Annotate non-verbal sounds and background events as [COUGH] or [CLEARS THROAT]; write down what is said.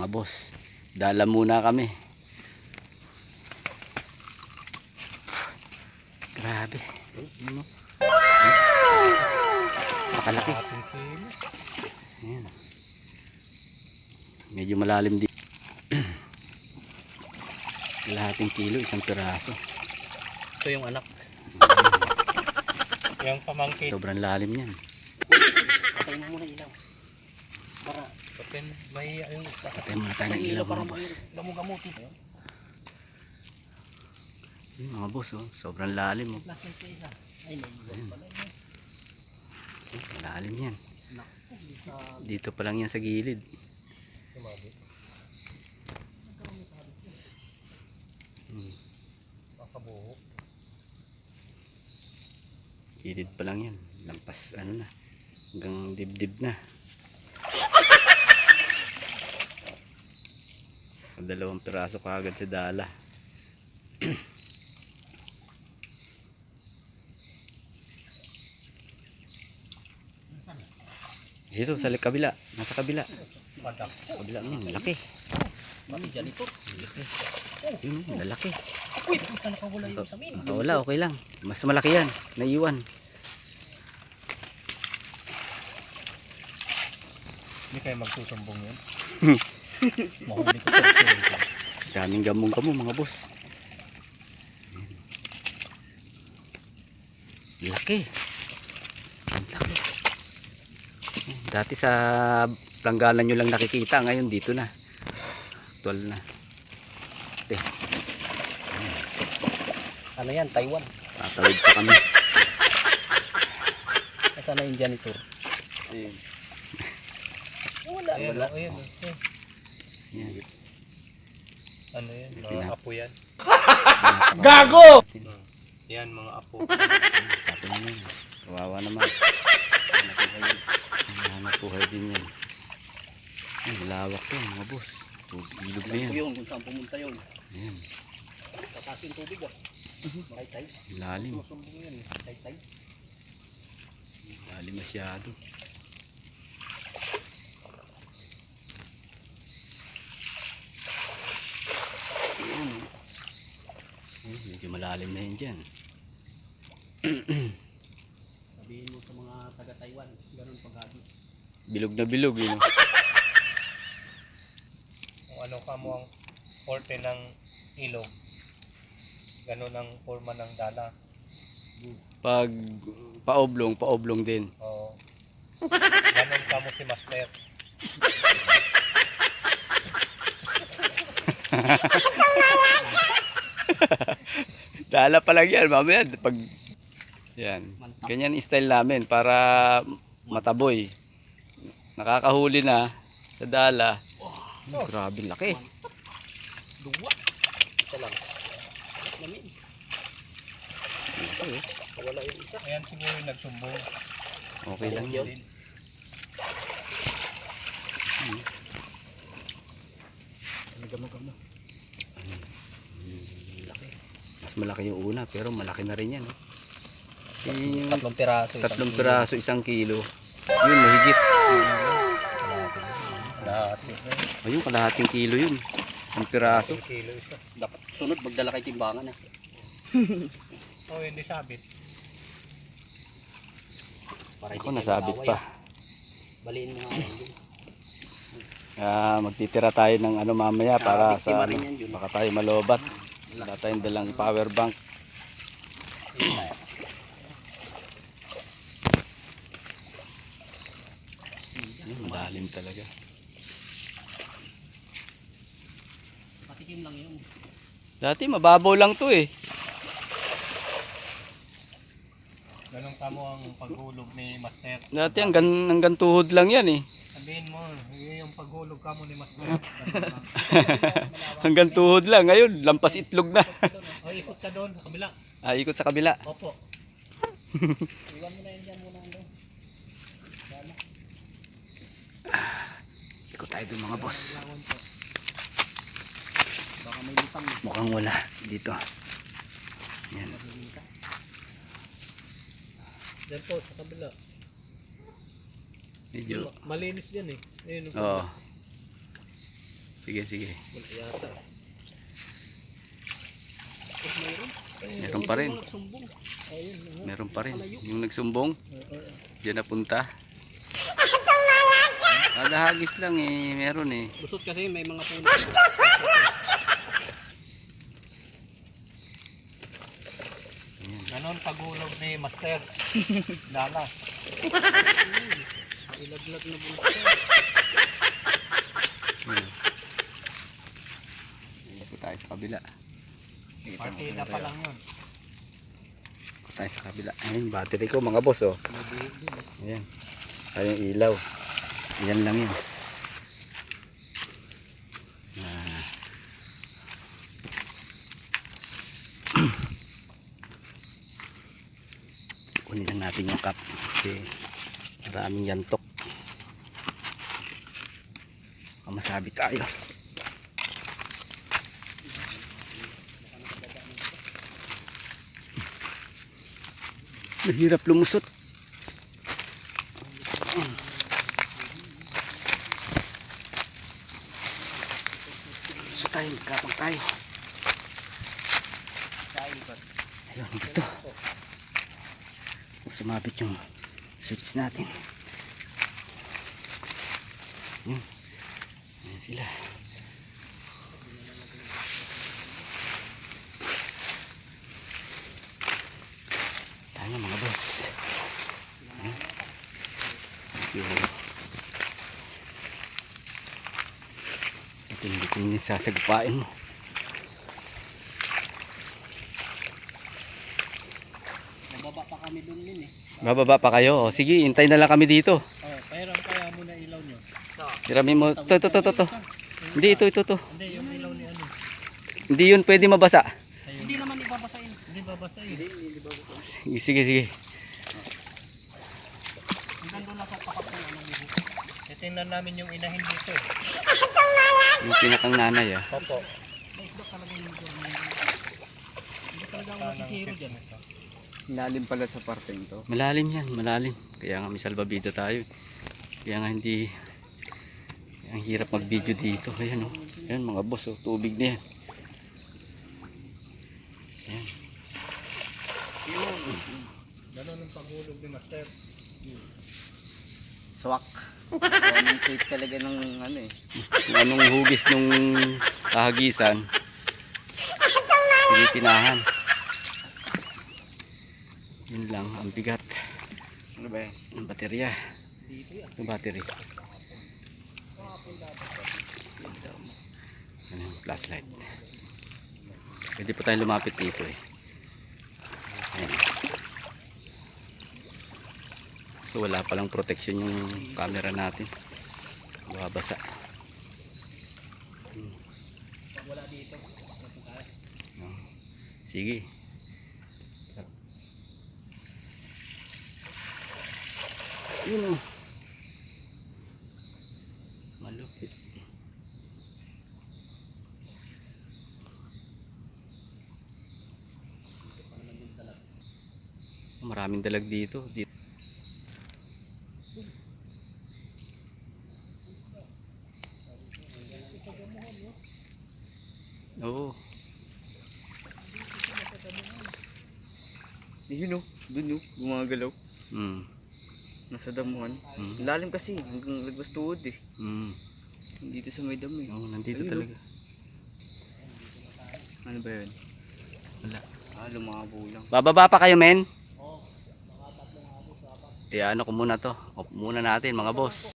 mga boss. Dala muna kami. Grabe. Ano? Nakalaki. Ayan. Medyo malalim din. [CLEARS THROAT] Lahating kilo, isang piraso. Ito yung anak. yung pamangkin. Sobrang lalim yan. Patay mo muna ilaw. Patay may yung Patay muna tayo ng ilaw mga boss. gamugamutin. Yun, mga boss, oh. sobrang lalim. Oh. Plastic sa isa. Ay, naiiwan pala yun. Lalim yan. Dito pa lang yan sa gilid. Hmm. Gilid pa lang yan. Lampas ano na. Hanggang dibdib na. Dalawang piraso kagad sa dala. Dito sa kabila. Nasa kabila. Sa kabila yan. Laki. Oh, lalaki. Nakawala okay lang. Mas malaki yan. Naiwan. Hindi kayo magsusumbong yun. [LAUGHS] [LAUGHS] Daming gamong kamo mga boss. Laki. Laki. Dati sa langganan nyo lang nakikita. Ngayon dito na. Actual na. Ate, Ano yan? Taiwan. tatawid pa kami. Nasaan na yung janitor? Ayun. Wala. Wala. Ayan, Yan. Ano yan? Mga Pinap- apo yan. Gago! Yan, mga apo. Tapos na yun. Kawawa naman. Hanap buhay. Din yan. Ay, lawak yan mga boss. Tubig ilog na yan. Yun, kung saan pumunta yun. Ayan. Tataas yung tubig ah. Makitay. Lalim. Masumbong yan. Makitay. Lalim masyado. Medyo malalim na yun dyan. Sabihin mo sa mga taga Taiwan. Ganun pag-abi. Bilog na bilog yun. Kung ano ka mo ang porte ng ilog. Ganun ang forma ng dala. Pag paoblong, paoblong din. Oo. Ganun ka mo si Master. [LAUGHS] Dala pa lang yan, mamaya pag yan. Ganyan ang style namin para mataboy. Nakakahuli na sa dala. Oh, grabe laki. Duwa. Isa lang. Lamin. Laki, Wala yung isa. Ayan siguro yung nagsumbong. Okay lang yun. Din. Gamo-gamo. Laki. Mas malaki yung una pero malaki na rin yan. Yan yung Tatlong piraso. isang tatlong kilo. piraso, isang kilo. Yun, mahigit. Dati. Ayun, kalahating kilo yun. Ang piraso. Kilo isa. Dapat sunod magdala kay timbangan eh. [LAUGHS] Oh, hindi sabit. Para Ako, nasabit pa. ah. Baliin mo nga yan. Jun. Ah, magtitira tayo ng ano mamaya para sa biktima ano, baka tayo malobat. Wala tayong dalang power bank. Malalim talaga. Patikim lang yun. Dati mababaw lang to eh. Ganun ka mo ang paghulog ni Master. Dati hanggang, hanggang tuhod lang yan eh. Sabihin mo, yun yung paghulog ka mo ni Master. [LAUGHS] Hanggang tuhod lang. Ngayon, lampas itlog na. o, [LAUGHS] Oh, ikot ka doon sa kabila. ah, ikot sa kabila. Opo. Iwan mo na yun dyan muna. Ikot tayo dun mga boss. Baka may lutang. Mukhang wala dito. Yan. Yan po, sa kabila. Medyo. Malinis yan eh. Ayun, Oo. Sige, sige. Wala yata. Oh, mayroon. Meron pa rin. Ayun. Meron pa rin. Yung nagsumbong, diyan napunta. Kada hagis lang eh, meron eh. Busot kasi may mga puno. Ganon paghulog ni Master. [LAUGHS] Dala. Ilaglag na bulsa. Hmm. Dito tayo sa kabila. Partida pa lang yun. Dito tayo sa kabila. Ayun, battery ko mga boss oh. Ayan. Ayun ilaw. Yan lang yun. Natin yung cup kasi maraming yantok. Masabi tayo. Mahirap lumusot. So tayo, magkapang tayo. Ayun, dito. Sumabit yung switch natin. Ayun. Ayan sila. Tayo mga boss. Ayun. Thank you. Ito yung sasagupain mo. Nababa pa kami dun eh. Bababa pa kayo. O, sige, hintay na lang kami dito. Oh, pero kaya muna ilaw nyo. Hirami mo. Ito, ito, ito, ito. Hindi, ito, ito, ito. Hindi, yung ilaw ni ano. Hindi yun pwede mabasa. Hindi naman ibabasain. Hindi babasa yun. Sige, sige. Hanggang doon lang sa tapat ng ano dito. Titingnan namin yung inahin dito. Yung pinakang nanay ah. Opo. May isda talaga yung dyan. Hindi talaga ako dyan. Lalim pala sa parteng to. Malalim yan, malalim. Kaya nga may salbabida tayo. Kaya nga hindi ang hirap mag-video dito. Ayan oh. Ayan mga boss oh, tubig na yan. Ayan. Ganon ang paghulog ni Master. Swak. Anong shape talaga ng ano eh. Kung anong hugis nung kahagisan, hindi tinahan. Yun lang, ang bigat Ano ba yan? ng baterya. Yung battery. Ano yung flashlight. Pwede pa tayo lumapit dito eh. Ayan. So wala palang protection yung camera natin. Babasa. Wala dito, natin tayo. Sige. Yun o. Malupit. Maraming dalag dito. dito. Oo. Yun o. Dun o. Gumagalaw. Mm. Nasa damuhan. Mm. Lalim kasi. Hanggang lagwas tuhod eh. Mm. Dito sa may damo eh. Oo, nandito Ayun, oh. talaga. Ano ba yun? Wala. Ah, lumabo lang. Bababa pa kayo, men? Eh, ano ko muna to. Off muna natin, mga boss.